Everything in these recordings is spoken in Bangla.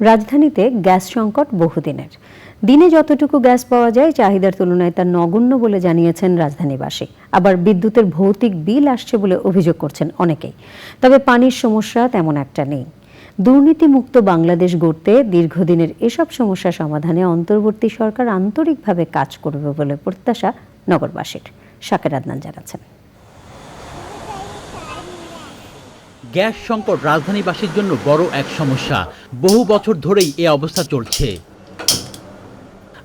রাজধানীতে গ্যাস সংকট বহুদিনের। দিনে যতটুকু গ্যাস পাওয়া যায়, চাহিদার তুলনায় তা নগণ্য বলে জানিয়েছেন রাজধানীবাসী। আবার বিদ্যুতের ভৌতিক বিল আসছে বলে অভিযোগ করছেন অনেকেই। তবে পানির সমস্যা তেমন একটা নেই। দুর্নীতিমুক্ত বাংলাদেশ গড়তে দীর্ঘদিনের এসব সমস্যা সমাধানে অন্তর্বর্তী সরকার আন্তরিকভাবে কাজ করবে বলে প্রত্যাশা নগরবাসীর। শাকের আদনান জানাচ্ছেন। গ্যাস সংকট রাজধানীবাসীর জন্য বড় এক সমস্যা। বহু বছর ধরেই এ অবস্থা চলছে।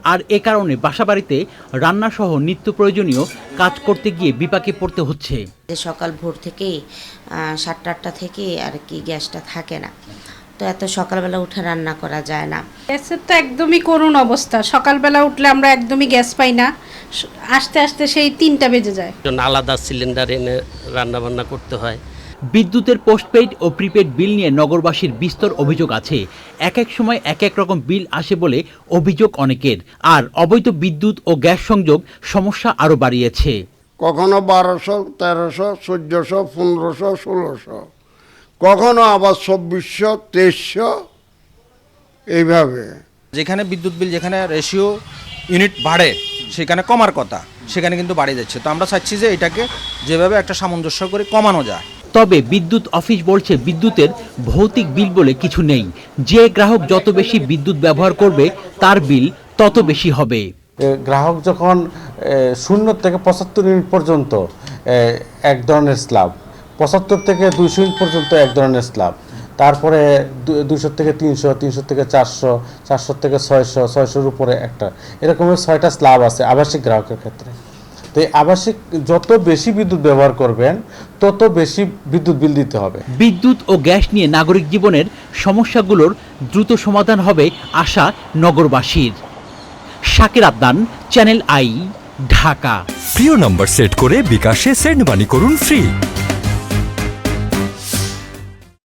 আর এ কারণে বাসাবাড়িতে রান্নাসহ নিত্য প্রয়োজনীয় কাজ করতে গিয়ে বিপাকে পড়তে হচ্ছে। সকাল ভোর থেকেই আহ, সাতটা আটটা থেকে আর কি গ্যাসটা থাকে না। তো এত সকালবেলা উঠে রান্না করা যায় না। গ্যাসের তো একদমই করুণ অবস্থা। সকালবেলা উঠলে আমরা একদমই গ্যাস পাই না। আস্তে আস্তে সেই তিনটা বেজে যায়। আলাদা সিলিন্ডার এনে রান্না বান্না করতে হয়। বিদ্যুতের পোস্টপেইড ও প্রিপেড বিল নিয়ে নগরবাসীর বিস্তর অভিযোগ আছে। এক এক সময় এক এক রকম বিল আসে বলে অভিযোগ অনেকের। আর অবৈধ বিদ্যুৎ ও গ্যাস সংযোগ সমস্যা আরও বাড়িয়েছে। কখনো বারোশো তেরোশো চোদ্দোশো পনেরোশো ষোলোশো। কখনো আবার চব্বিশশো তেইশশো। এইভাবে। যেখানে বিদ্যুৎ বিল যেখানে রেশিও ইউনিট বাড়ে সেখানে কমার কথা। সেখানে কিন্তু বাড়িয়ে যাচ্ছে তো আমরা চাচ্ছি যে এটাকে যেভাবে একটা সামঞ্জস্য করে কমানো যায়। তবে বিদ্যুৎ অফিস বলছে বিদ্যুতের ভৌতিক বিল বলে কিছু নেই। যে গ্রাহক যত বেশি বিদ্যুৎ ব্যবহার করবে, তার বিল তত বেশি হবে। গ্রাহক যখন শূন্য থেকে পঁচাত্তর ইউনিট পর্যন্ত এক ধরনের স্ল্যাব, পঁচাত্তর থেকে দুইশো ইউনিট পর্যন্ত এক ধরনের স্ল্যাব, তারপরে দুইশো থেকে তিনশো তিনশো থেকে চারশো চারশো থেকে ছয়শো, ছয়শোর উপরে একটা, এরকমের ছয়টা স্ল্যাব আছে আবাসিক গ্রাহকের ক্ষেত্রে। তো এই আবাসিক যত বেশি বিদ্যুৎ ব্যবহার করবেন তত বেশি বিদ্যুৎ বিল দিতে হবে। বিদ্যুৎ ও গ্যাস নিয়ে নাগরিক জীবনের সমস্যাগুলোর দ্রুত সমাধান হবে আশা নগরবাসীর। Shakir Adnan channel I Dhaka. প্রিয় নম্বর সেট করে বিকাশে সেন্ড মানি করুন ফ্রি।